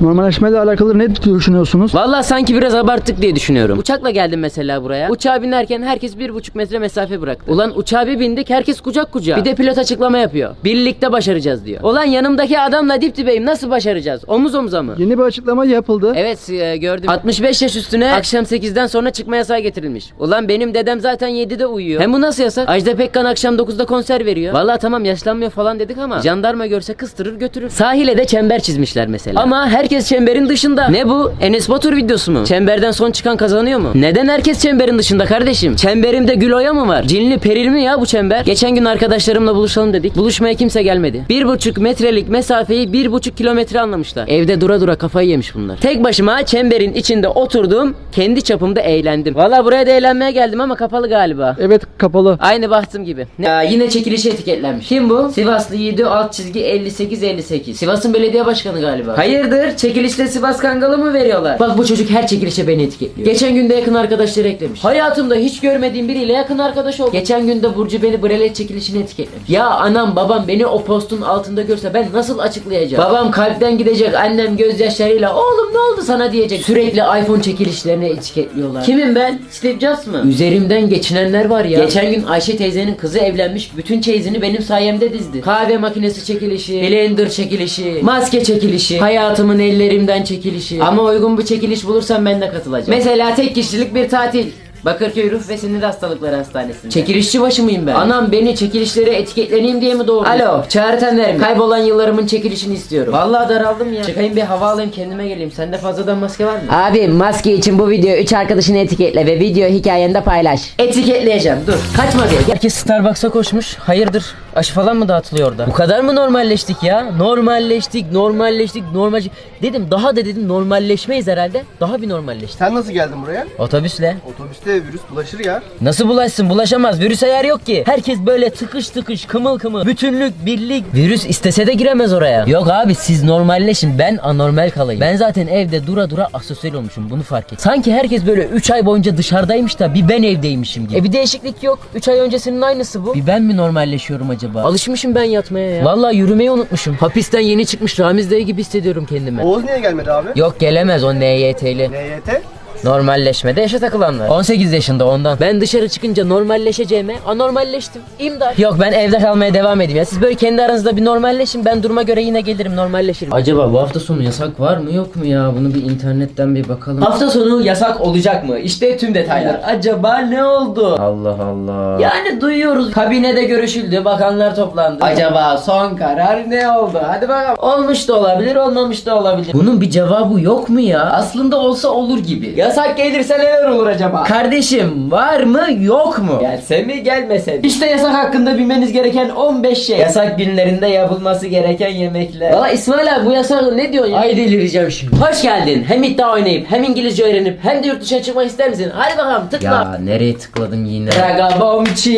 Normalleşmeyle alakalı ne düşünüyorsunuz? Vallahi sanki biraz abarttık diye düşünüyorum. Uçakla geldim mesela buraya. Uçağa binerken herkes bir buçuk metre mesafe bıraktı. Ulan uçağa bir bindik herkes kucak kucağa. Bir de pilot açıklama yapıyor. Birlikte başaracağız diyor. Ulan yanımdaki adamla dip dibeyim nasıl başaracağız? Omuz omuza mı? Yeni bir açıklama yapıldı. Evet e, gördüm. 65 yaş üstüne akşam 8'den sonra çıkma yasağı getirilmiş. Ulan benim dedem zaten 7'de uyuyor. Hem bu nasıl yasak? Ajda Pekkan akşam 9'da konser veriyor. Vallahi tamam yaşlanmıyor falan dedik ama jandarma görse kıstırır götürür. Sahile de çember çizmişler mesela. Ama herkes çemberin dışında. Ne bu? Enes Batur videosu mu? Çemberden son çıkan kazanıyor mu? Neden herkes çemberin dışında kardeşim? Çemberimde gül oya mı var? Cinli peril mi ya bu çember? Geçen gün arkadaşlarımla buluşalım dedik. Buluşmaya kimse gelmedi. Bir buçuk metrelik mesafeyi bir buçuk kilometre anlamışlar. Evde dura dura kafayı yemiş bunlar. Tek başıma çemberin içinde oturdum. Kendi çapımda eğlendim. Valla buraya da eğlenmeye geldim ama kapalı galiba. Evet kapalı. Aynı bahtım gibi. Ya yine çekilişe etiketlenmiş. Kim bu? Sivaslı 7 alt çizgi 58 58. Sivas'ın belediye başkanı galiba. Hayırdır? Çekilişte Sivas Kangalı mı veriyorlar? Bak bu çocuk her çekilişe beni etiketliyor. Geçen günde yakın arkadaşları eklemiş. Hayatımda hiç görmediğim biriyle yakın arkadaş oldum. Geçen günde Burcu beni Brelet çekilişine etiketlemiş. Ya anam babam beni o postun altında görse ben nasıl açıklayacağım? Babam kalpten gidecek. Annem gözyaşlarıyla oğlum ne oldu sana diyecek. Sürekli iPhone çekilişlerine etiketliyorlar. Kimim ben? Steve Jobs mı? Üzerimden geçinenler var ya. Geçen gün Ayşe teyzenin kızı evlenmiş. Bütün çeyizini benim sayemde dizdi. Kahve makinesi çekilişi, blender çekilişi, maske çekilişi, hayatımın ellerimden çekilişi. Ama uygun bir çekiliş bulursam ben de katılacağım. Mesela tek kişilik bir tatil. Bakırköy Ruh ve Sinir Hastalıkları Hastanesi'nde. Çekilişçi başı mıyım ben? Anam beni çekilişlere etiketleneyim diye mi doğurdu? Alo, Çağrı Tenler mi? Kaybolan yıllarımın çekilişini istiyorum. Vallahi daraldım ya. Çıkayım bir hava alayım kendime geleyim. Sende fazladan maske var mı? Abi maske için bu video 3 arkadaşını etiketle ve video hikayende paylaş. Etiketleyeceğim dur. Kaçma diye. Herkes Starbucks'a koşmuş. Hayırdır? Aşı falan mı dağıtılıyor orada? Bu kadar mı normalleştik ya? Normalleştik, normalleştik, normal. Dedim daha da dedim normalleşmeyiz herhalde. Daha bir normalleştik. Sen nasıl geldin buraya? Otobüsle. Otobüste virüs bulaşır ya. Nasıl bulaşsın? Bulaşamaz. Virüse yer yok ki. Herkes böyle tıkış tıkış, kımıl kımıl. Bütünlük, birlik. Virüs istese de giremez oraya. Yok abi siz normalleşin. Ben anormal kalayım. Ben zaten evde dura dura asosyal olmuşum. Bunu fark et. Sanki herkes böyle 3 ay boyunca dışarıdaymış da bir ben evdeymişim gibi. E bir değişiklik yok. 3 ay öncesinin aynısı bu. Bir ben mi normalleşiyorum acaba? Alışmışım ben yatmaya ya. Vallahi yürümeyi unutmuşum. Hapisten yeni çıkmış Ramiz dayı gibi hissediyorum kendimi. Oğuz niye gelmedi abi? Yok gelemez o NYT'li. NYT? Normalleşmede yaşa takılanlar. 18 yaşında ondan. Ben dışarı çıkınca normalleşeceğime anormalleştim. İmdat. Yok ben evde kalmaya devam edeyim ya. Siz böyle kendi aranızda bir normalleşin. Ben duruma göre yine gelirim normalleşirim. Acaba bu hafta sonu yasak var mı yok mu ya? Bunu bir internetten bir bakalım. Hafta sonu yasak olacak mı? İşte tüm detaylar. Acaba ne oldu? Allah Allah. Yani duyuyoruz. Kabinede görüşüldü. Bakanlar toplandı. Acaba son karar ne oldu? Hadi bakalım. Olmuş da olabilir, olmamış da olabilir. Bunun bir cevabı yok mu ya? Aslında olsa olur gibi. Yasak gelirse neler olur acaba? Kardeşim var mı yok mu? Gelse mi gelmese mi? İşte yasak hakkında bilmeniz gereken 15 şey. Yasak günlerinde yapılması gereken yemekler. Valla İsmail abi bu yasak ne diyorsun ya? Ay delireceğim şimdi. Hoş geldin. Hem iddia oynayıp hem İngilizce öğrenip hem de yurt dışına çıkmak ister misin? Hadi bakalım tıkla. Ya nereye tıkladım yine? Ragabomçi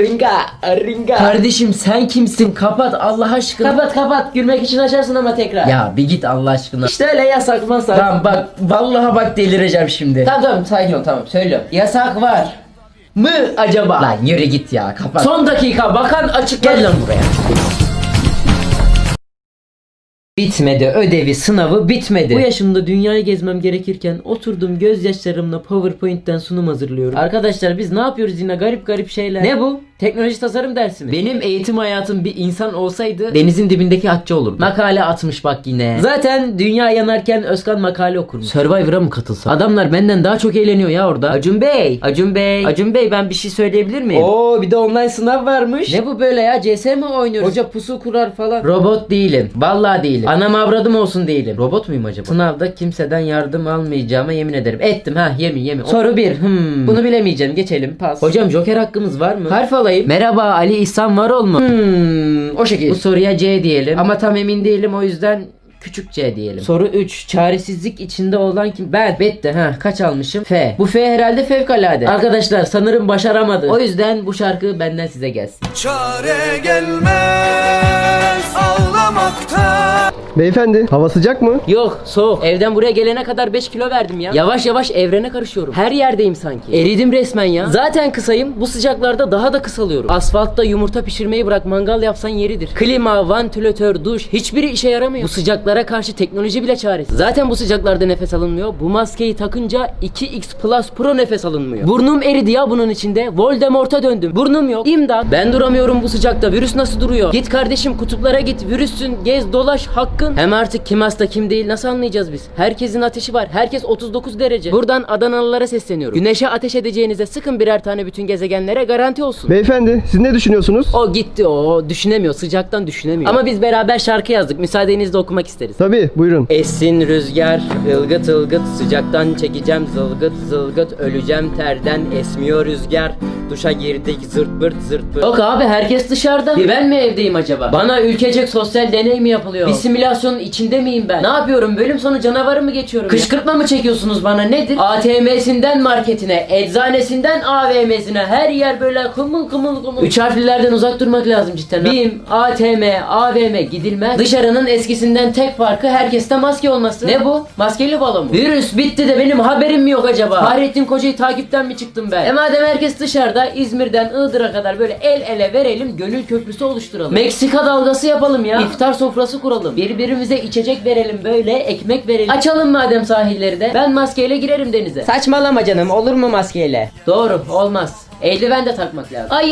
ringa ringa. Kardeşim sen kimsin? Kapat Allah aşkına. Kapat kapat gülmek için açarsın ama tekrar. Ya bir git Allah aşkına. İşte öyle yasak masak. Tamam bak vallahi bak delireceğim şimdi. Tamam tamam sakin ol tamam söylüyorum. Yasak var mı acaba? Lan yürü git ya kapat. Son dakika bakan açık Gel lan buraya. Bitmedi ödevi sınavı bitmedi. Bu yaşımda dünyayı gezmem gerekirken oturdum gözyaşlarımla PowerPoint'ten sunum hazırlıyorum. Arkadaşlar biz ne yapıyoruz yine garip garip şeyler. Ne bu? Teknoloji tasarım dersi mi? Benim eğitim hayatım bir insan olsaydı denizin dibindeki atçı olurdu. Makale atmış bak yine. Zaten dünya yanarken Özkan makale okurmuş. Survivor'a mı katılsa? Adamlar benden daha çok eğleniyor ya orada. Acun Bey, Acun Bey, Acun Bey ben bir şey söyleyebilir miyim? Oo bir de online sınav varmış. Ne bu böyle ya? CS mi oynuyoruz? Hoca pusu kurar falan. Robot değilim. Vallahi değilim. Anam avradım olsun değilim. Robot muyum acaba? Sınavda kimseden yardım almayacağıma yemin ederim. Ettim ha yemin yemin. Soru 1. Hmm. Bunu bilemeyeceğim. Geçelim. Pas. Hocam joker hakkımız var mı? Harf alayım. Merhaba Ali İhsan Varol mu? Hmm. O şekil. Bu soruya C diyelim. Ama tam emin değilim o yüzden Küçük C diyelim. Soru 3. Çaresizlik içinde olan kim? Ben. Bitti ha. Kaç almışım? F. Bu F herhalde fevkalade. Arkadaşlar sanırım başaramadı. O yüzden bu şarkı benden size gelsin. Çare gelmez ağlamaktan Beyefendi hava sıcak mı? Yok soğuk. Evden buraya gelene kadar 5 kilo verdim ya. Yavaş yavaş evrene karışıyorum. Her yerdeyim sanki. Eridim resmen ya. Zaten kısayım. Bu sıcaklarda daha da kısalıyorum. Asfaltta yumurta pişirmeyi bırak mangal yapsan yeridir. Klima, vantilatör, duş hiçbiri işe yaramıyor. Bu sıcaklar sıcaklara karşı teknoloji bile çaresiz. Zaten bu sıcaklarda nefes alınmıyor. Bu maskeyi takınca 2X Plus Pro nefes alınmıyor. Burnum eridi ya bunun içinde. Voldemort'a döndüm. Burnum yok. İmdat. Ben duramıyorum bu sıcakta. Virüs nasıl duruyor? Git kardeşim kutuplara git. Virüsün. Gez dolaş hakkın. Hem artık kim hasta kim değil nasıl anlayacağız biz? Herkesin ateşi var. Herkes 39 derece. Buradan Adanalılara sesleniyorum. Güneşe ateş edeceğinize sıkın birer tane bütün gezegenlere garanti olsun. Beyefendi siz ne düşünüyorsunuz? O gitti o düşünemiyor sıcaktan düşünemiyor. Ama biz beraber şarkı yazdık müsaadenizle okumak isteriz. Tabii buyurun. Esin rüzgar ılgıt ılgıt sıcaktan çekeceğim zılgıt zılgıt öleceğim terden esmiyor rüzgar duşa girdik zırt pırt zırt pırt. Yok abi herkes dışarıda. Bir ben mi evdeyim acaba? Bana ülkecek sosyal deney mi yapılıyor? Bir simülasyonun içinde miyim ben? Ne yapıyorum? Bölüm sonu canavarı mı geçiyorum? Kışkırtma mı çekiyorsunuz bana? Nedir? ATM'sinden marketine, eczanesinden AVM'sine her yer böyle kımıl kımıl kımıl. Üç harflilerden uzak durmak lazım cidden. BİM, ATM, AVM gidilmez. Dışarının eskisinden tek farkı herkeste maske olması. Ne bu? Maskeli balo mu? Virüs bitti de benim haberim mi yok acaba? Fahrettin Koca'yı takipten mi çıktım ben? E madem herkes dışarıda İzmir'den Iğdır'a kadar böyle el ele verelim gönül köprüsü oluşturalım. Meksika dalgası yapalım ya. İftar sofrası kuralım. Birbirimize içecek verelim böyle ekmek verelim. Açalım madem sahilleri de. Ben maskeyle girerim denize. Saçmalama canım olur mu maskeyle? Doğru olmaz. Eldiven de takmak lazım. Ay